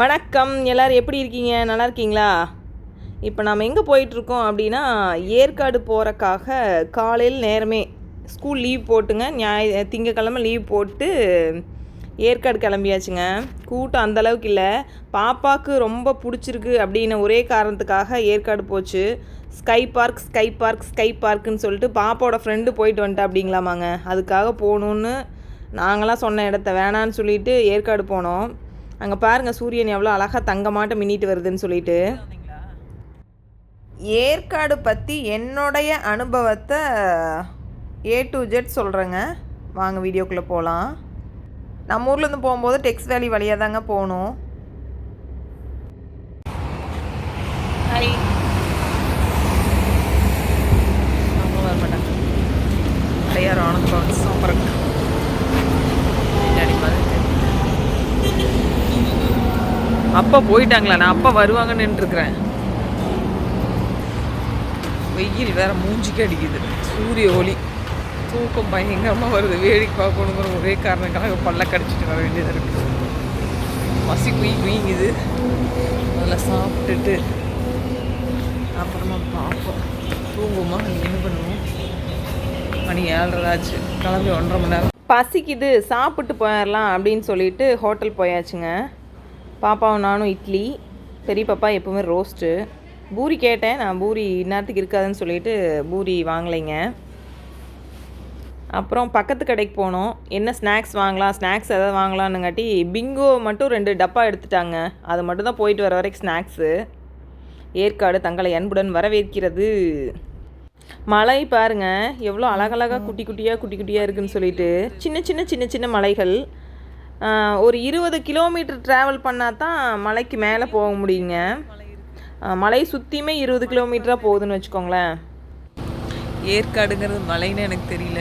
வணக்கம் எல்லோரும் எப்படி இருக்கீங்க? நல்லா இருக்கீங்களா? இப்போ நாம் எங்கே போயிட்டுருக்கோம் அப்படின்னா ஏற்காடு போகிறக்காக காலையில் நேரமே ஸ்கூல் லீவ் போட்டுங்க. ஞாய திங்கக்கிழமை லீவ் போட்டு ஏற்காடு கிளம்பியாச்சுங்க. கூட்டம் அந்தளவுக்கு இல்லை. பாப்பாவுக்கு ரொம்ப பிடிச்சிருக்கு அப்படின்னு ஒரே காரணத்துக்காக ஏற்காடு போச்சு. ஸ்கை பார்க் ஸ்கை பார்க் ஸ்கை பார்க்குன்னு சொல்லிட்டு பாப்பாவோட ஃப்ரெண்டு போயிட்டு வந்துட்டா அப்படிங்களாமாங்க. அதுக்காக போகணுன்னு நாங்களாம் சொன்ன இடத்த வேணான்னு சொல்லிட்டு ஏற்காடு போனோம். அங்கே பாருங்கள் சூரியன் எவ்வளோ அழகாக தங்கமாட்டம் மின்னிட்டு வருதுன்னு சொல்லிட்டு. ஏற்காடு பற்றி என்னுடைய அனுபவத்தை ஏ டு ஜெட் சொல்கிறேங்க வாங்க வீடியோக்குள்ளே போகலாம் நம்ம ஊர்லேருந்து போகும்போது டெக்ஸ் வேலி வழியாக தாங்க போகணும். அப்பா போயிட்டாங்களா? நான் அப்பா வருவாங்கன்னு நின்றுருக்குறேன். வெயில் வேற மூஞ்சிக்கு அடிக்குது. சூரிய ஒளி. தூக்கம் பயங்கரமாக வருது. வேடிக்கை பார்க்கணுங்கிற ஒரே காரணக்காக பல்ல கடிச்சிட்டு வர வேண்டியதாக இருக்குது பசி குயி குயிங்குது. அதில் சாப்பிட்டுட்டு அப்புறமா பார்ப்போம். தூங்குமா? என்ன பண்ணுவோம்? மணி ஏழ்றதாச்சு கிளம்பி ஒன்றரை மணி நேரம். பசிக்குது. சாப்பிட்டு போயிடலாம் அப்படின்னு சொல்லிட்டு ஹோட்டல் போயாச்சுங்க. பாப்பாவும் நானும் இட்லி பெரிய பாப்பா எப்போவுமே ரோஸ்ட்டு பூரி கேட்டேன். நான் பூரி இந்நேரத்துக்கு இருக்காதுன்னு சொல்லிட்டு பூரி வாங்கலைங்க. அப்புறம் பக்கத்து கடைக்கு போனோம். என்ன ஸ்நாக்ஸ் வாங்கலாம்? ஸ்நாக்ஸ் எதாவது வாங்கலான்னுங்காட்டி பிங்கோ மட்டும் ரெண்டு டப்பா எடுத்துட்டாங்க. அது மட்டும் தான் போயிட்டு வர வரைக்கும் ஸ்நாக்ஸு ஏற்காடு தங்களை அன்புடன் வரவேற்கிறது. மலை பாருங்கள் எவ்வளோ அழகழகாக குட்டி குட்டியாக குட்டி குட்டியாக இருக்குன்னு சொல்லிட்டு. சின்ன சின்ன சின்ன சின்ன மலைகள். ஒரு இருபது கிலோமீட்டர் ட்ராவல் பண்ணால் தான் மலைக்கு மேலே போக முடியுங்க. மலை சுற்றியுமே இருபது கிலோமீட்டராக போகுதுன்னு வச்சுக்கோங்களேன். ஏற்காடுங்கிறது மலைன்னு எனக்கு தெரியல.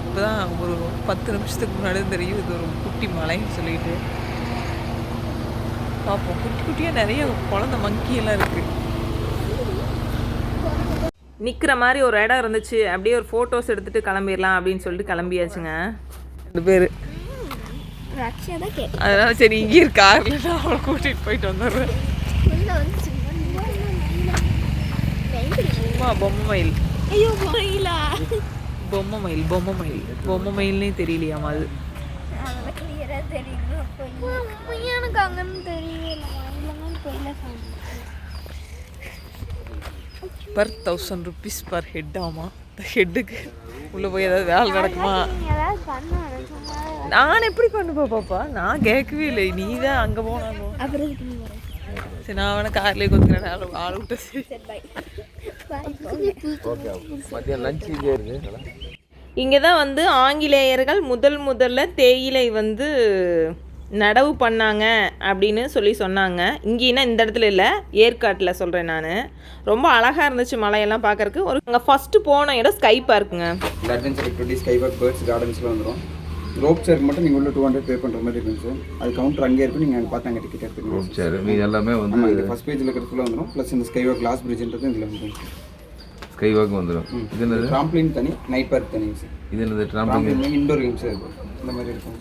இப்போ தான் ஒரு பத்து நிமிஷத்துக்கு முன்னாடி தெரியும். இது ஒரு குட்டி மலைன்னு சொல்லிட்டு. பார்ப்போம் குட்டி குட்டியாக நிறைய குழந்த எல்லாம் இருக்குது நிற்கிற மாதிரி ஒரு இடம் இருந்துச்சு. அப்படியே ஒரு ஃபோட்டோஸ் எடுத்துகிட்டு கிளம்பிடலாம் அப்படின்னு சொல்லிட்டு கிளம்பியாச்சுங்க. ரெண்டு பேர். அதனால சரி இங்கே காரில் நான் அவளை கூட்டிகிட்டு போயிட்டு வந்துடுறேன் சும்மா பொம்மை மயில். ஐயோ போயிலா பொம்மை மயில் பொம்மை மயில். பொம்மை மயில்னே தெரியலையாமா அது எனக்கு அங்கன்னு தெரியல. Per thousand rupees per head ஆமா ஹெட்டுக்கு உள்ளே போய் ஏதாவது வேலை நடக்குமா? நான் எப்படி பண்ணுப்பா பாப்பா? நான் கேட்கவே இல்லை. நீ தான் அங்கே போனாலும் அப்புறம் சரி நான் வேணா கார்லேயே கொத்துக்கிறேன் ஆளு ஆள் விட்ட இங்கே தான் வந்து ஆங்கிலேயர்கள் முதல் முதல்ல தேயிலை வந்து நடவு பண்ணாங்க அப்படின்னு சொல்லி சொன்னாங்க. இங்கேனா இந்த இடத்துல இல்லை ஏற்காட்டில் சொல்கிறேன் நான். ரொம்ப அழகாக இருந்துச்சு மலையெல்லாம் பார்க்கறக்கு ஒரு அங்கே ஃபஸ்ட்டு போன இடம் ஸ்கை பார்க்குங்க ஸ்கை பார்க் பேர்ட்ஸ் கார்டன்ஸில் வந்துடும் ரோப் சேர் மட்டும் நீங்கள் உள்ள டூ ஹண்ட்ரட் பே பண்ணுற மாதிரி இருக்கும் சார் அது கவுண்டர் அங்கே இருக்கும் நீங்கள் அங்கே பார்த்து அங்கே டிக்கெட் எடுத்துக்கணும் சரி மீது எல்லாமே வந்து இது ஃபஸ்ட் பேஜில் இருக்கிறதுக்குள்ள வந்துடும் ப்ளஸ் இந்த ஸ்கை வாக் கிளாஸ் பிரிட்ஜ்ன்றது இதில் வந்துடும் ஸ்கை வாக் வந்துடும் இது என்னது? ட்ராம்ப்ளின் தனி நைட் பார்க் தனி. சார் இது என்னது ட்ராம்ப்ளின் இண்டோர் கேம்ஸே இருக்கும் இந்த மாதிரி இருக்கும்.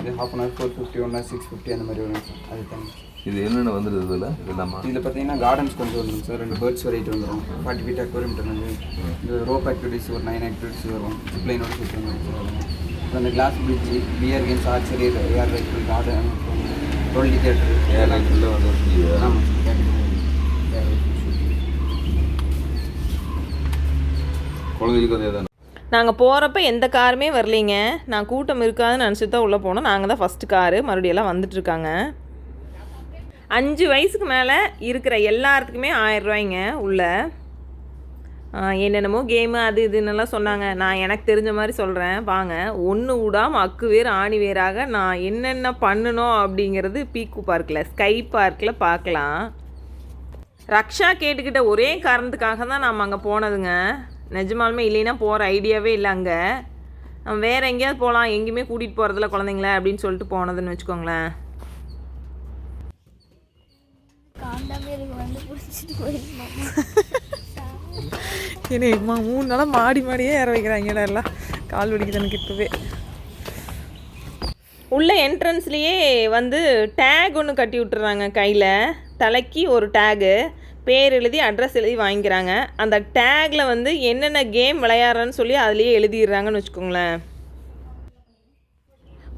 இது half an hour four fifty one hour six fifty அந்த மாதிரி வரும் சார் அது தனி. இது என்னென்ன வந்துடுது இதில்? இதெல்லாமா? இதில் பார்த்தீங்கன்னா கார்டன்ஸ் கொஞ்சம் வந்துடும் சார் ரெண்டு பேர்ட்ஸ் வெரைட்டி வந்துடும் ஃபார்ட்டி ஃபீட் அக்வரியம் வந்து. இந்த ரோப் ஆக்டிவிட்டிஸ் ஒரு நைன் ஆக்டிவிட்டிஸ் வரும். ஜிப்லைனோட சுற்றி அந்த glass bridge pier games archery air rifle garden twenty theatre ஏர்லைன்ல வந்து ஆமாம் குழந்தைகளுக்கு அதே தானே நாங்கள் போகிறப்ப எந்த காருமே வரலைங்க. நான் கூட்டம் இருக்காதுன்னு நினச்சிட்டு தான் உள்ளே போனோம். நாங்கள் தான் ஃபஸ்ட்டு காரு. மறுபடியும் எல்லாம் வந்துட்டுருக்காங்க அஞ்சு வயசுக்கு மேலே இருக்கிற எல்லாத்துக்குமே ஆயிரம் ரூபாய்ங்க உள்ள. என்னென்னமோ கேமு அது இதுன்னெல்லாம் சொன்னாங்க. நான் எனக்கு தெரிஞ்ச மாதிரி சொல்கிறேன் வாங்க ஒன்று விடாமல் அக்கு வேறு ஆணி வேறாக நான் என்னென்ன பண்ணணும் அப்படிங்கிறது பீக்கு பார்க்கில் ஸ்கை பார்க்கில் பார்க்கலாம். ரக்ஷா கேட்டுக்கிட்ட ஒரே காரணத்துக்காக தான் நாம் அங்கே போனதுங்க. நிஜமாலுமே இல்லைன்னா போகிற ஐடியாவே இல்லை அங்கே. நம்ம வேறு எங்கேயாவது போகலாம் எங்கேயுமே கூட்டிகிட்டு போகிறதில்ல குழந்தைங்கள அப்படின்னு சொல்லிட்டு போனதுன்னு வச்சுக்கோங்களேன். காண்டாமிருக்கு வந்து பிடிச்சிட்டு போயிருந்தோம் என்னம்மா மூணு நாளாக மாடி மாடியே ஏற வைக்கிறாங்கடா எல்லாம் கால் வலிக்குது எனக்கு இப்போவே உள்ள என்ட்ரன்ஸ்லேயே வந்து டேக் ஒன்று கட்டி விட்டுறாங்க கையில். தலைக்கு ஒரு டேகு பேர் எழுதி அட்ரஸ் எழுதி வாங்கிக்கிறாங்க. அந்த டேக்கில் வந்து என்னென்ன கேம் விளையாடுறேன்னு சொல்லி அதுலேயே எழுதிடுறாங்கன்னு வச்சுக்கோங்களேன்.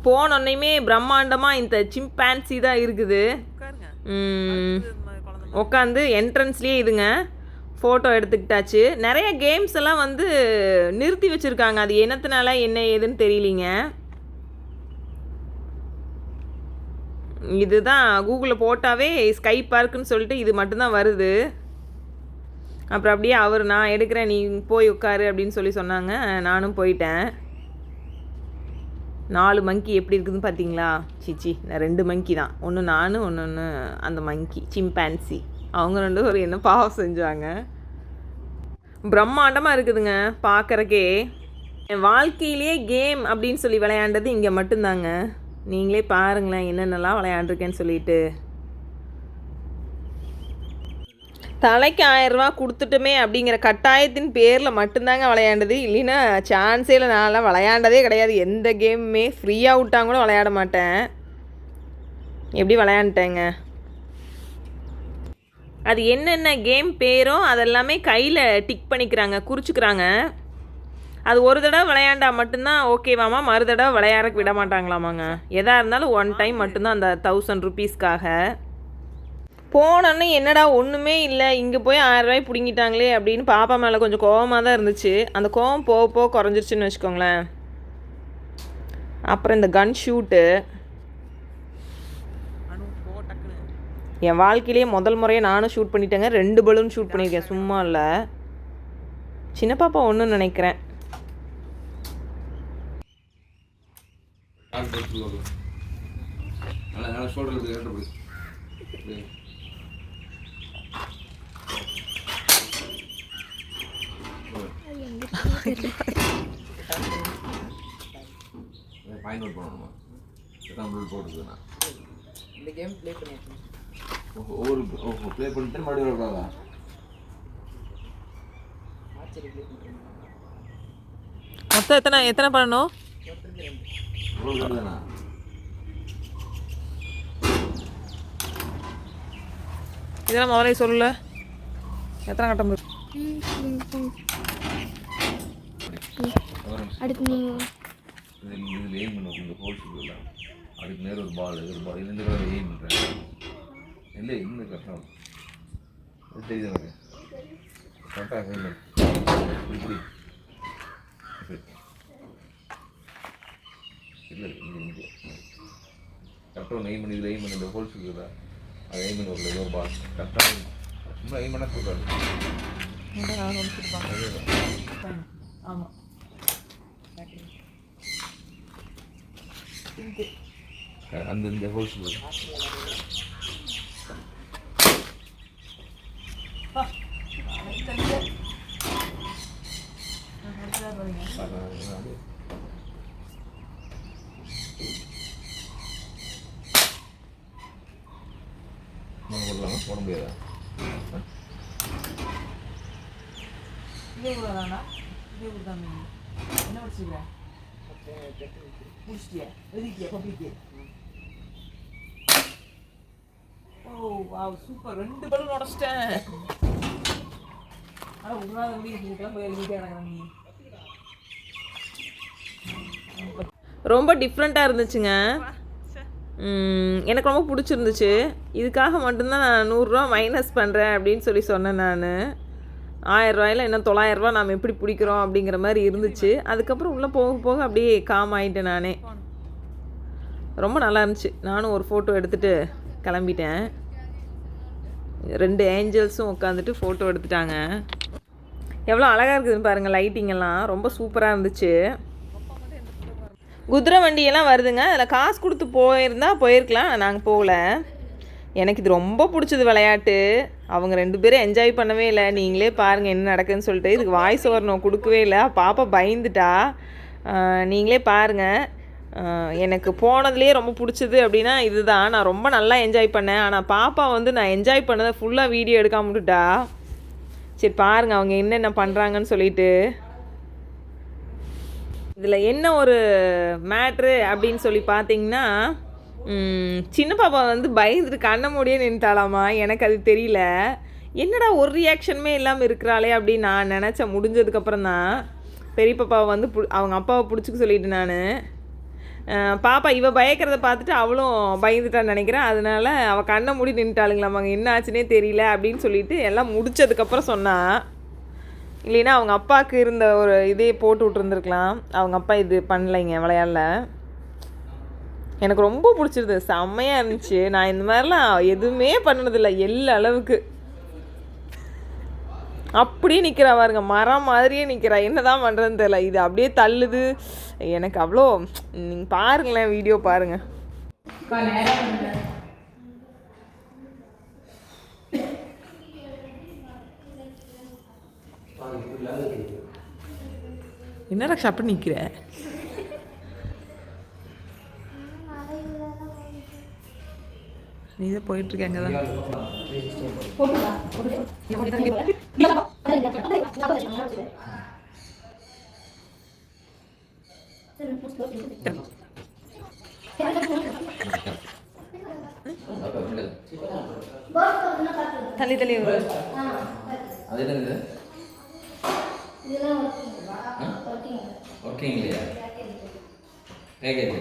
போனோன்னையுமே பிரம்மாண்டமாக இந்த சிம்பான்சி தான் இருக்குது. உட்காந்து என்ட்ரன்ஸ்லேயே இதுங்க ஃபோட்டோ எடுத்துக்கிட்டாச்சு. நிறைய கேம்ஸ் எல்லாம் வந்து நிறுத்தி வச்சுருக்காங்க. அது என்னத்தினால என்ன ஏதுன்னு தெரியலிங்க. இதுதான் கூகுளில் போட்டாவே ஸ்கை பார்க்குன்னு சொல்லிட்டு இது மட்டும்தான் வருது. அப்புறம் அப்படியே அவர் நான் எடுக்கிறேன் நீ போய் உட்காரு அப்படின்னு சொல்லி சொன்னாங்க. நானும் போயிட்டேன். நாலு மங்கி எப்படி இருக்குதுன்னு பார்த்தீங்களா சிச்சி நான் ரெண்டு மங்கி தான். ஒன்று நான் ஒன்று ஒன்று அந்த மங்கி சிம்பான்சி அவங்க ரெண்டு ஒரு என்ன பாவம் செஞ்சாங்க. பிரம்மாண்டமாக இருக்குதுங்க பார்க்குறக்கே. என் வாழ்க்கையிலேயே கேம் அப்படின்னு சொல்லி விளையாண்டது இங்கே மட்டும்தாங்க. நீங்களே பாருங்களேன் என்னென்னலாம் விளையாண்டுருக்கேன்னு சொல்லிட்டு. தலைக்கு ஆயிரரூவா கொடுத்துட்டுமே அப்படிங்கிற கட்டாயத்தின் பேரில் மட்டும்தாங்க விளையாண்டது. இல்லைன்னா சான்ஸே இல்லை நான்லாம் விளையாண்டதே கிடையாது. எந்த கேமுமே ஃப்ரீயாக விட்டாங்க கூட விளையாட மாட்டேன். எப்படி விளையாண்டுட்டேங்க? அது என்னென்ன கேம் பேரோ அதெல்லாமே கையில் டிக் பண்ணிக்கிறாங்க குறிச்சுக்கிறாங்க. அது ஒரு தடவை விளையாண்டா மட்டும்தான் ஓகேவாமா மறு தடவை விளையாடக்கு விட மாட்டாங்களாமாங்க. எதாக இருந்தாலும் ஒன் டைம் மட்டும்தான் அந்த தௌசண்ட் ருபீஸ்க்காக போனோன்னே என்னடா ஒன்றுமே இல்லை இங்கே போய் ஆயிரரூவாய் பிடுங்கிட்டாங்களே அப்படின்னு பாப்பா மேலே கொஞ்சம் கோவமாக தான் இருந்துச்சு. அந்த கோவம் போக போக குறைஞ்சிருச்சுன்னு வச்சுக்கோங்களேன். அப்புறம் இந்த கன் ஷூட்டு என் வாழ்க்கையிலேயே முதல் முறையாக நானும் ஷூட் பண்ணிட்டேங்க. ரெண்டு பலூன் ஷூட் பண்ணியிருக்கேன். சும்மா இல்லை. சின்ன பாப்பா ஒன்றுன்னு நினைக்கிறேன். பில் போட்டுருக்குண்ணா இந்த கேம் ப்ளே பண்ணிட்டு ஒவ்வொரு ஓஹோ ப்ளே பண்ணிட்டு மறுபடியும் வரக்கூடாதா மொத்தம் எத்தனை எத்தனை பண்ணணும்? இதெல்லாம் முதல்ல சொல்லல. எத்தனை கட்டம் அடுத்து நீ இதில் எய்ம் பண்ணுவோம் இந்த ஹோல்ஸ் அதுக்கு நேரம் ஒரு பால் ஒரு பால் இந்த கலர் எய்ம் பண்ணுறேன் இல்லை இந்த கஷ்டம். இது தெரியுது எனக்கு கரெக்டாக பண்ணு இப்படி இல்லை இங்கே இங்கே கரெக்டாக ஒன்று எய்ம் பண்ணி இதில் எய்ம் பண்ணி இந்த ஹோல்ஸ் இருக்குல்ல அது எய்ம் பண்ணி ஒரு ஏதோ பால் கரெக்டாக சும்மா எய்ம் பண்ணால் சொல்கிறாரு ஆமாம் அந்த இந்த ஹோல்ஸ் முடியாதா என்ன முடிச்சிட்டியா? பப்ளிக்கு ஓ வாவ் சூப்பர் ரெண்டு பலூன் உடச்சிட்டேன். ஆனால் உங்களால் எப்படி இருந்துக்கலாம் போய் எழுதிட்டே நீ. ரொம்ப டிஃப்ரெண்ட்டாக இருந்துச்சுங்க. எனக்கு ரொம்ப பிடிச்சிருந்துச்சு. இதுக்காக மட்டும்தான் நான் நூறுரூவா மைனஸ் பண்ணுறேன் அப்படின்னு சொல்லி சொன்னேன் நான். ஆயிரரூவாயில் இன்னும் தொள்ளாயிரரூவா நாம் எப்படி பிடிக்கிறோம் அப்படிங்கிற மாதிரி இருந்துச்சு. அதுக்கப்புறம் உள்ளே போக போக அப்படியே காம் ஆகிட்டேன் நானே. ரொம்ப நல்லா இருந்துச்சு. நானும் ஒரு ஃபோட்டோ எடுத்துகிட்டு கிளம்பிட்டேன். ரெண்டு ஏஞ்சல்ஸும் உட்காந்துட்டு ஃபோட்டோ எடுத்துட்டாங்க. எவ்வளோ அழகாக இருக்குதுன்னு பாருங்கள் லைட்டிங் எல்லாம். ரொம்ப சூப்பராக இருந்துச்சு. குதிரை வண்டியெல்லாம் வருதுங்க. அதில் காசு கொடுத்து போயிருந்தா போயிருக்கலாம். நாங்கள் போகல. எனக்கு இது ரொம்ப பிடிச்சது விளையாட்டு. அவங்க ரெண்டு பேரும் என்ஜாய் பண்ணவே இல்லை. நீங்களே பாருங்கள் என்ன நடக்குதுன்னு சொல்லிட்டு. இதுக்கு வாய்ஸ் ஓவர் நான் கொடுக்கவே இல்லை. பாப்பா பயந்துட்டா. நீங்களே பாருங்கள் எனக்கு போனதுலேயே ரொம்ப பிடிச்சது அப்படின்னா இதுதான். நான் ரொம்ப நல்லா என்ஜாய் பண்ணேன். ஆனால் பாப்பா வந்து நான் என்ஜாய் பண்ணதை ஃபுல்லாக வீடியோ எடுக்காம விட்டுட்டா. சரி பாருங்கள் அவங்க என்னென்ன பண்ணுறாங்கன்னு சொல்லிட்டு. இதில் என்ன ஒரு மேட்ரு அப்படின்னு சொல்லி பார்த்தீங்கன்னா சின்ன பாப்பா வந்து பயந்துட்டு கண்ண மூடியே நின்ட்டாலாமா எனக்கு அது தெரியல. என்னடா ஒரு ரியாக்ஷனுமே இல்லாமல் இருக்கிறாளே அப்படின்னு நான் நினச்சேன். முடிஞ்சதுக்கப்புறம் தான் பெரிய பாப்பாவை வந்து பு அவங்க அப்பாவை பிடிச்சிக்க சொல்லிட்டு நான். பாப்பா இவ பயக்கிறத பார்த்துட்டு அவளும் பயந்துட்டான்னு நினைக்கிறேன். அதனால அவள் கண்ணை மூடி நின்ட்டாளுங்களாமாங்க என்ன ஆச்சுன்னே தெரியல அப்படின்னு சொல்லிட்டு எல்லாம் முடிச்சதுக்கப்புறம் சொன்னான் இல்லைன்னா அவங்க அப்பாவுக்கு இருந்த ஒரு இதே போட்டு விட்ருந்துருக்கலாம் அவங்க அப்பா இது பண்ணலைங்க விளையாடல. எனக்கு ரொம்ப பிடிச்சிருது செம்மையாக இருந்துச்சு. நான் இந்த மாதிரிலாம் எதுவுமே பண்ணதில்லை. எல்லா அளவுக்கு. அப்படியே நிற்கிறா பாருங்க. மரம் மாதிரியே நிற்கிறா என்னதான் பண்ணுறதுன்னு தெரியல. இது அப்படியே தள்ளுது. எனக்கு அவ்வளோ நீங்கள் பாருங்களேன் வீடியோ பாருங்கள் என்ன ரக்ஷா அப்படி நிற்கிற நீ தான் போயிட்டுருக்க அங்கே தான் தள்ளி தள்ளி. அது என்னது? ஒர்க்கிங் இல்லையா கேட்குது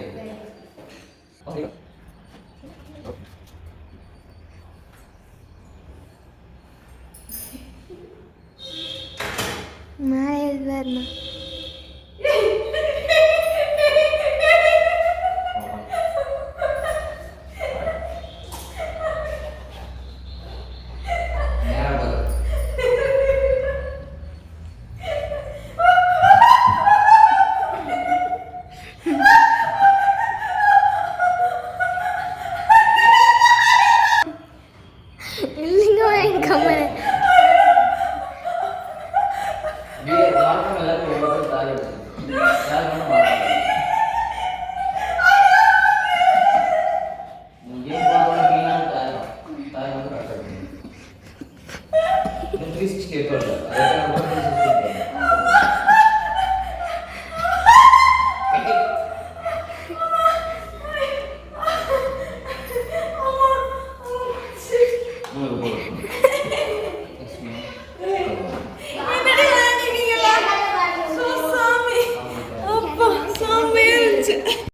மேலே வரணும் இல்லைங்க triste que é toda.